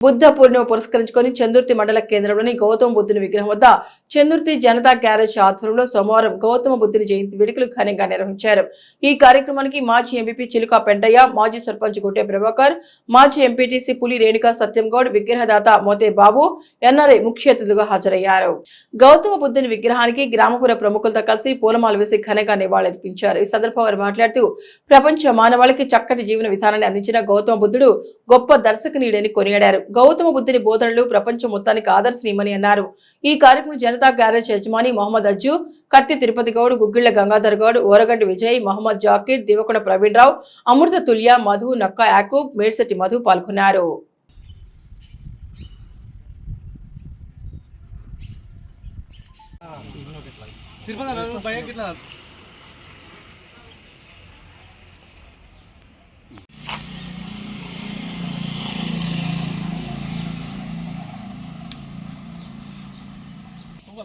బుద్ధ పూర్ణిమ పురస్కరించుకొని చందుర్తి మండల కేంద్రంలోని గౌతమ బుద్ధుని విగ్రహం వద్ద చందుర్తి జనతా గ్యారేజ్ ఆధ్వర్యంలో సోమవారం గౌతమ బుద్ధుని జయంతి వేడుకలు ఘనంగా నిర్వహించారు. ఈ కార్యక్రమానికి మాజీ ఎంపీ చిలుక పెండయ్య మాజీ సర్పంచ్ గుట్టే ప్రభాకర్ మాజీ ఎంపీటీసీ పులి రేణుకా సత్యంగౌడ్ విగ్రహదాత మోతే బాబు ఎన్ఆర్ఐ ముఖ్య అతిథులుగా హాజరయ్యారు. గౌతమ బుద్ధుని విగ్రహానికి గ్రామపుర ప్రముఖులతో కలిసి పూలమాల వేసి ఘనంగా నివాళులర్పించారు. ఈ సందర్భంగా వారు మాట్లాడుతూ ప్రపంచ మానవాళికి చక్కటి జీవన విధానాన్ని అందించిన గౌతమ బుద్ధుడు గొప్ప దర్శకనీయుడని కొనియాడారు. గౌతమ బుద్ధుని బోధనలు ప్రపంచం మొత్తానికి ఆదర్శనీయమని అన్నారు. ఈ కార్యక్రమం జనతా గ్యారేజ్ యజమాని మహమ్మద్ అజ్జు కత్తి తిరుపతి గౌడ్ గుగ్గిళ్ళ గంగాధర్ గౌడ్ ఓరగండి విజయ్ మహమ్మద్ జాకీర్ దేవకొండ ప్రవీణ్ రావు అమృత తుల్య మధు నక్క యాకూబ్ మేడ్సటి మధు పాల్గొన్నారు. తిరుపతి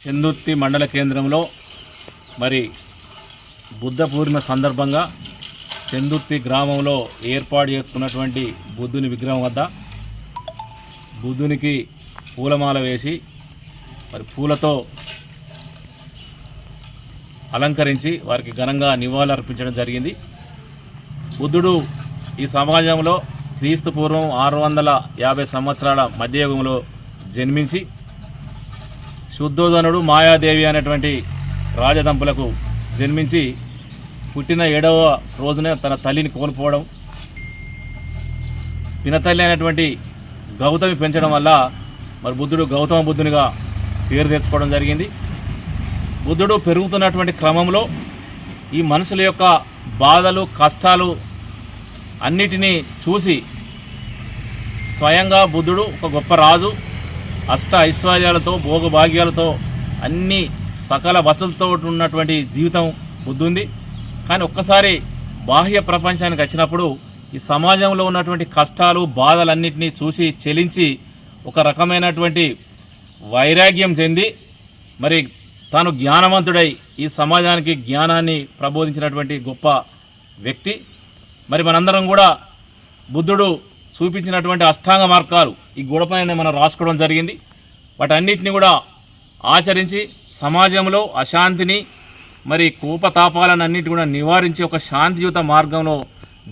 చందుర్తి మండల కేంద్రంలో మరి బుద్ధ పూర్ణిమ సందర్భంగా చందుర్తి గ్రామంలో ఏర్పాటు చేసుకున్నటువంటి బుద్ధుని విగ్రహం వద్ద బుద్ధునికి పూలమాల వేసి మరి పూలతో అలంకరించి వారికి ఘనంగా నివాళులు అర్పించడం జరిగింది. బుద్ధుడు ఈ సమాజంలో క్రీస్తు పూర్వం ఆరు వందల యాభై సంవత్సరాల మధ్యయుగంలో జన్మించి శుద్ధోధనుడు మాయాదేవి అనేటువంటి రాజదంపులకు జన్మించి పుట్టిన ఏడవ రోజునే తన తల్లిని కోల్పోవడం పినతల్లి అయినటువంటి గౌతమి పెంచడం వల్ల మరి బుద్ధుడు గౌతమ బుద్ధునిగా పేరు తెచ్చుకోవడం జరిగింది. బుద్ధుడు పెరుగుతున్నటువంటి క్రమంలో ఈ మనుషుల యొక్క బాధలు కష్టాలు అన్నిటినీ చూసి స్వయంగా బుద్ధుడు ఒక గొప్ప రాజు అష్ట ఐశ్వర్యాలతో భోగభాగ్యాలతో అన్ని సకల వసతులతో ఉన్నటువంటి జీవితం బుద్ధుంది. కానీ ఒక్కసారి బాహ్య ప్రపంచానికి వచ్చినప్పుడు ఈ సమాజంలో ఉన్నటువంటి కష్టాలు బాధలన్నింటినీ చూసి చెలించి ఒక రకమైనటువంటి వైరాగ్యం చెంది మరి తాను జ్ఞానవంతుడై ఈ సమాజానికి జ్ఞానాన్ని ప్రబోధించినటువంటి గొప్ప వ్యక్తి. మరి మనందరం కూడా బుద్ధుడు చూపించినటువంటి అష్టాంగ మార్గాలు ఈ గోడపైన మనం రాసుకోవడం జరిగింది. వాటన్నిటిని కూడా ఆచరించి సమాజంలో అశాంతిని మరి కోపతాపాలను అన్నిటి కూడా నివారించి ఒక శాంతియుత మార్గంలో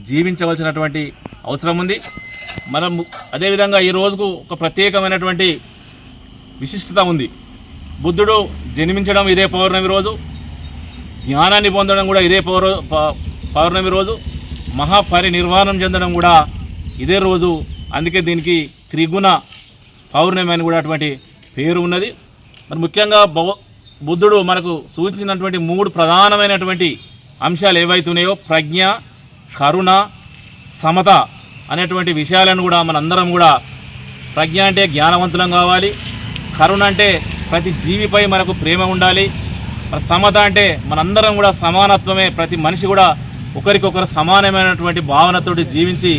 జీవించవలసినటువంటి అవసరం ఉంది. మనం అదేవిధంగా ఈ రోజుకు ఒక ప్రత్యేకమైనటువంటి విశిష్టత ఉంది. బుద్ధుడు జన్మించడం ఇదే పౌర్ణమి రోజు. జ్ఞానాన్ని పొందడం కూడా ఇదే పౌర పౌర్ణమి రోజు. మహాపరినిర్వాణం చెందడం కూడా ఇదే రోజు అందుకే దీనికి త్రిగుణ పౌర్ణమి అని కూడా అటువంటి పేరు ఉన్నది. మరి ముఖ్యంగా బుద్ధుడు మనకు సూచించినటువంటి మూడు ప్రధానమైనటువంటి అంశాలు ఏవైతున్నాయో ప్రజ్ఞ కరుణ సమత అనేటువంటి విషయాలను కూడా మనందరం కూడా ప్రజ్ఞ అంటే జ్ఞానవంతులం కావాలి. కరుణ అంటే ప్రతి జీవిపై మనకు ప్రేమ ఉండాలి. మరి సమత అంటే మనందరం కూడా సమానత్వమే. ప్రతి మనిషి కూడా ఒకరికొకరు సమానమైనటువంటి భావనతోటి జీవించి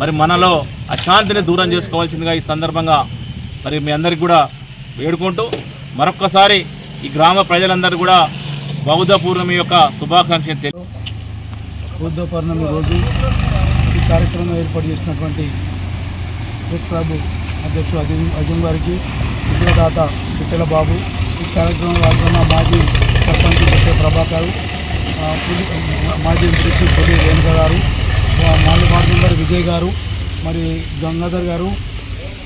మరి మనలో అశాంతిని దూరం చేసుకోవాల్సిందిగా ఈ సందర్భంగా మరి మీ అందరికి కూడా వేడుకుంటూ మరొక్కసారి ఈ గ్రామ ప్రజలందరూ కూడా బౌద్ధ పూర్ణమి యొక్క శుభాకాంక్షలు బౌద్ధ పౌర్ణమి రోజు ఈ కార్యక్రమం ఏర్పాటు చేసినటువంటి ప్రెస్ క్లబ్ అధ్యక్షుడు అజయ్ అజయ్ గారికి విద్యాదాత పిట్టెల బాబు ఈ కార్యక్రమం పాల్గొన్న మాజీ సర్పంచ్ పిట్టె ప్రభాకర్ మాజీ ఎంపీసీ పొడి రేణుక గారు ఆ, పాడుతుంటారు విజయ్ గారు మరి గంగాధర్ గారు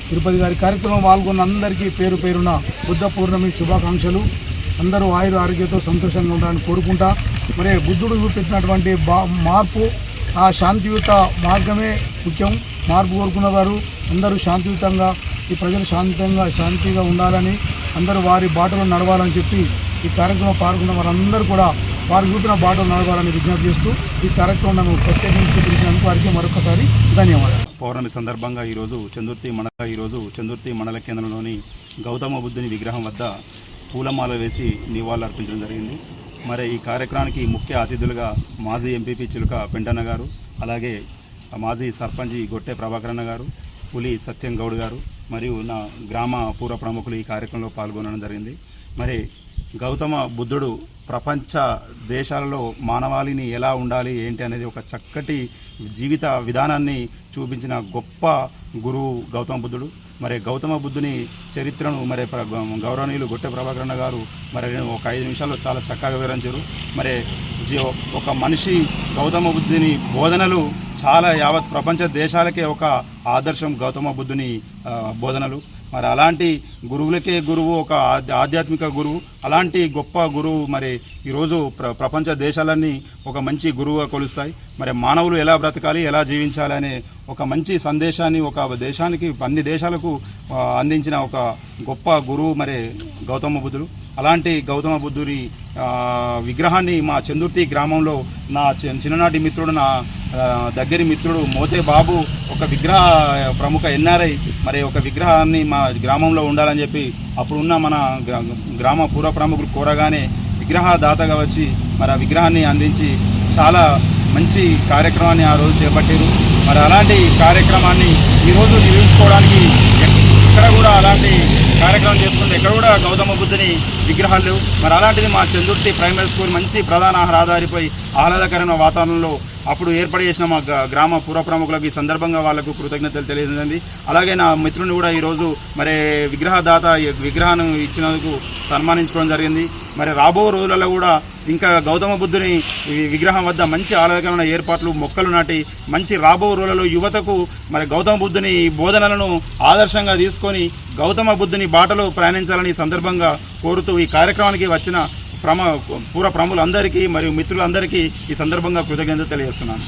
తిరుపతి గారి కార్యక్రమం పాల్గొన్న అందరికీ పేరు పేరున బుద్ధ పౌర్ణమి శుభాకాంక్షలు. అందరూ ఆయుర ఆరోగ్యంతో సంతోషంగా ఉండాలని కోరుకుంటా. మరి బుద్ధుడు చూపెట్టినటువంటి బా మార్పు ఆ శాంతియుత మార్గమే ముఖ్యం. మార్పు కోరుకున్నవారు అందరూ శాంతియుతంగా ఈ ప్రజలు శాంతంగా శాంతిగా ఉండాలని అందరూ వారి బాటలో నడవాలని చెప్పి ఈ కార్యక్రమం పాల్గొన్న వారందరూ కూడా వారు చూపిన బాటలు నడవాలని విజ్ఞప్తి చేస్తూ ఈ కార్యక్రమం ప్రత్యేకించి పిలిచినందుకు వారికి మరొకసారి ధన్యవాదాలు. పౌర్ణమి సందర్భంగా ఈరోజు చందుర్తి మండల ఈరోజు చందుర్తి మండల కేంద్రంలోని గౌతమ బుద్ధుని విగ్రహం వద్ద పూలమాల వేసి నివాళులర్పించడం జరిగింది. మరి ఈ కార్యక్రమానికి ముఖ్య అతిథులుగా మాజీ ఎంపీపీ చిలుక పెంటన్న గారు అలాగే మాజీ సర్పంచి గొట్టె ప్రభాకరన్న గారు పులి సత్యం గౌడ్ గారు మరియు నా గ్రామ పూర్వ ప్రముఖులు ఈ కార్యక్రమంలో పాల్గొనడం జరిగింది. మరి గౌతమ బుద్ధుడు ప్రపంచ దేశాలలో మానవాళిని ఎలా ఉండాలి ఏంటి అనేది ఒక చక్కటి జీవిత విధానాన్ని చూపించిన గొప్ప గురువు గౌతమ బుద్ధుడు. మరి గౌతమ బుద్ధుని చరిత్రను మరి ప్ర- గౌరవనీయులు గొట్టె ప్రభాకరణ గారు మరి ఒక ఐదు నిమిషాల్లో చాలా చక్కగా వివరించారు. మరి ఒక మనిషి గౌతమ బుద్ధుని బోధనలు చాలా యావత్ ప్రపంచ దేశాలకే ఒక ఆదర్శం గౌతమ బుద్ధుని బోధనలు. మరి అలాంటి గురువులకే గురువు ఒక ఆధ్యాత్మిక గురువు. అలాంటి గొప్ప గురువు మరి ఈరోజు ప్ర ప్రపంచ దేశాలన్నీ ఒక మంచి గురువుగా కొలుస్తాయి. మరి మానవులు ఎలా బ్రతకాలి ఎలా జీవించాలి అనే ఒక మంచి సందేశాన్ని ఒక దేశానికి అన్ని దేశాలకు అందించిన ఒక గొప్ప గురువు మరి గౌతమ బుద్ధుడు. అలాంటి గౌతమ బుద్ధుడి విగ్రహాన్ని మా చందుర్తి గ్రామంలో నా చి- చిన్ననాటి మిత్రుడు నా దగ్గరి మిత్రుడు మోతే బాబు ఒక విగ్రహ ప్రముఖ ఎన్ఆర్ఐ మరి ఒక విగ్రహాన్ని మా గ్రామంలో ఉండాలని చెప్పి అప్పుడున్న మన గ్రా- గ్రామ పూర్వ ప్రముఖులు కోరగానే విగ్రహ దాతగా వచ్చి మరి ఆ విగ్రహాన్ని అందించి చాలా మంచి కార్యక్రమాన్ని ఆ రోజు చేపట్టారు. మరి అలాంటి కార్యక్రమాన్ని ఈరోజు నిర్వహించుకోవడానికి ఎక్కడ కూడా అలాంటి కార్యక్రమం చేసుకుంటే ఎక్కడ కూడా గౌతమ బుద్ధుని విగ్రహాలు మరి అలాంటిది మా చందుర్తి ప్రైమరీ స్కూల్ మంచి ప్రధాన రహదారిపై ఆహ్లాదకరమైన వాతావరణంలో అప్పుడు ఏర్పాటు చేసిన మా గ్రామ పూర్వ ప్రముఖులకు ఈ సందర్భంగా వాళ్ళకు కృతజ్ఞతలు తెలియజేసింది. అలాగే నా మిత్రుని కూడా ఈరోజు మరి విగ్రహదాత విగ్రహాన్ని ఇచ్చినందుకు సన్మానించుకోవడం జరిగింది. మరి రాబో రోజులలో కూడా ఇంకా గౌతమ బుద్ధుని ఈ విగ్రహం వద్ద మంచి ఆలోచన ఏర్పాట్లు మొక్కలు నాటి మంచి రాబో రోజులలో యువతకు మరి గౌతమ బుద్ధుని బోధనలను ఆదర్శంగా తీసుకొని గౌతమ బుద్ధుని బాటలో ప్రయాణించాలని సందర్భంగా కోరుతూ ఈ కార్యక్రమానికి వచ్చిన ప్రమ పూర్వ ప్రములందరికీ మరియు మిత్రులందరికీ ఈ సందర్భంగా కృతజ్ఞత తెలియజేస్తున్నాను.